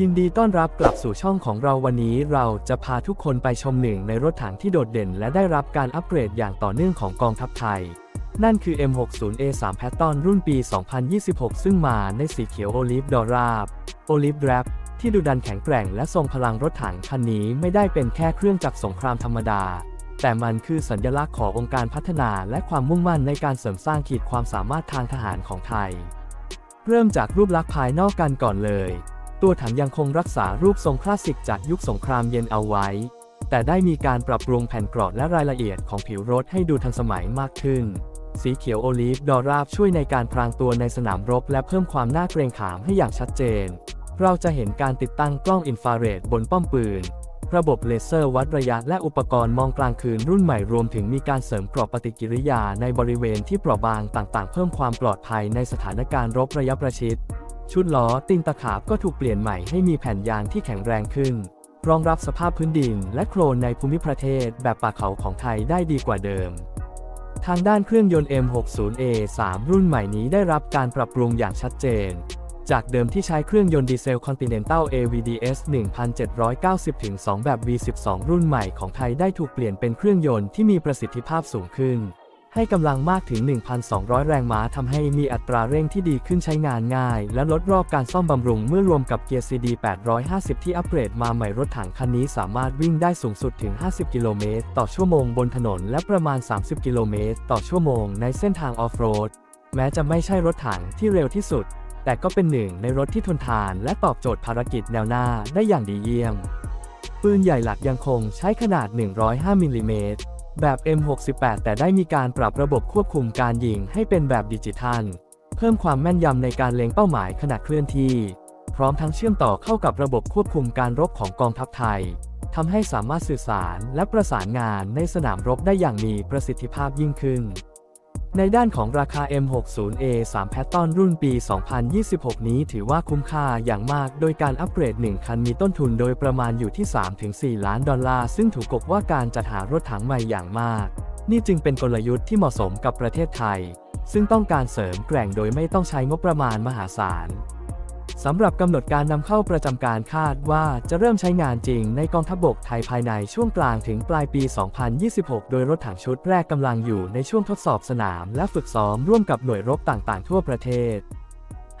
ยินดีต้อนรับกลับสู่ช่องของเราวันนี้เราจะพาทุกคนไปชมหนึ่งในรถถังที่โดดเด่น และได้รับการอัปเกรดอย่างต่อเนื่องของกองทัพไทย นั่นคือ M60A3 Patton รุ่นปี 2026 ซึ่งมาในสีเขียวโอลิฟดอราบโอลิฟแรปที่ดูดันแข็งแกร่งและทรงพลังรถถังคันนี้ไม่ได้เป็นแค่เครื่องจักรสงครามธรรมดา แต่มันคือสัญลักษณ์ขององค์การพัฒนาและความมุ่งมั่นในการเสริมสร้างขีดความสามารถทางทหารของไทย เริ่มจากรูปลักษณ์ภายนอกกันก่อนเลย ตัวถังยังคงรักษารูปทรงคลาสสิกจากยุคสงครามเย็นเอาไว้ แต่ได้มีการปรับปรุงแผ่นกรอบและรายละเอียดของผิวรถให้ดูทันสมัยมากขึ้น สีเขียวโอลีฟดอราบช่วยในการพรางตัวในสนามรบและเพิ่มความน่าเกรงขามให้อย่างชัดเจน เราจะเห็นการติดตั้งกล้องอินฟราเรดบนป้อมปืน ระบบเลเซอร์วัดระยะและอุปกรณ์มองกลางคืนรุ่นใหม่รวมถึงมีการเสริมกรอบปฏิกิริยาในบริเวณที่เปราะบางต่างๆ เพิ่มความปลอดภัยในสถานการณ์รบระยะประชิด ชุดล้อตีนตะขาบก็ถูกเปลี่ยนใหม่ให้มีแผ่นยางที่แข็งแรงขึ้น รองรับสภาพพื้นดินและโคลนในภูมิประเทศแบบป่าเขาของไทยได้ดีกว่าเดิม ทางด้านเครื่องยนต์ M60A3 รุ่นใหม่นี้ได้รับการปรับปรุงอย่างชัดเจน จากเดิมที่ใช้เครื่องยนต์ดีเซล Continental AVDS 1790-2 แบบ V12 รุ่นใหม่ของไทยได้ถูกเปลี่ยนเป็นเครื่องยนต์ที่มีประสิทธิภาพสูงขึ้น ให้กำลังมากถึง 1,200 แรงม้าทำให้มีอัตราเร่งที่ดีขึ้นใช้งานง่าย และลดรอบการซ่อมบำรุงเมื่อรวมกับเกียร์ CD 850 ที่อัปเกรดมาใหม่รถถังคันนี้สามารถวิ่งได้สูงสุดถึง 50 กิโลเมตรต่อชั่วโมงบนถนน และประมาณ 30 กิโลเมตรต่อชั่วโมงในเส้นทางออฟโรด แม้จะไม่ใช่รถถังที่เร็วที่สุด แต่ก็เป็นหนึ่งในรถที่ทนทาน และตอบโจทย์ภารกิจแนวหน้าได้อย่างดีเยี่ยม ปืนใหญ่หลักยังคงใช้ขนาด 105มิลลิเมตร แบบ M68 แต่ได้มีการปรับระบบควบคุมการยิงให้เป็นแบบดิจิทัล เพิ่มความแม่นยำในการเล็งเป้าหมายขณะเคลื่อนที่ พร้อมทั้งเชื่อมต่อเข้ากับระบบควบคุมการรบของกองทัพไทยทำให้สามารถสื่อสารและประสานงานในสนามรบได้อย่างมีประสิทธิภาพยิ่งขึ้น ในด้านของราคา M60A3 Patton รุ่นปี 2026 นี้ถือว่าคุ้มค่าอย่างมาก โดยการอัปเกรด 1 คันมีต้นทุนโดยประมาณอยู่ที่ 3-4 ล้านดอลลาร์ ซึ่งถูกกบว่าการจัดหารถถังใหม่อย่างมาก นี่จึงเป็นกลยุทธ์ที่เหมาะสมกับประเทศไทย ซึ่งต้องการเสริมแกร่งโดยไม่ต้องใช้งบประมาณมหาศาล สำหรับกำหนดการนำเข้าประจำการคาดว่าจะเริ่มใช้งานจริงในกองทัพบกไทยภายในช่วงกลางถึงปลายปี 2026 โดยรถถังชุดแรกกำลังอยู่ในช่วงทดสอบสนามและฝึกซ้อมร่วมกับหน่วยรบต่างๆ ทั่วประเทศ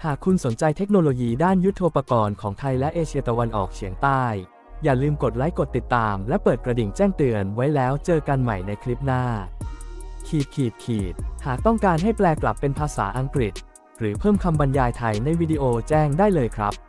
หากคุณสนใจเทคโนโลยีด้านยุทโธปกรณ์ของไทยและเอเชียตะวันออกเฉียงใต้ อย่าลืมกดไลค์กดติดตาม และเปิดกระดิ่งแจ้งเตือนไว้แล้วเจอกันใหม่ในคลิปหน้า ขีดขีดขีดหากต้องการให้แปลกลับเป็นภาษาอังกฤษ หรือเพิ่มคำบรรยายไทยในวิดีโอแจ้งได้เลยครับ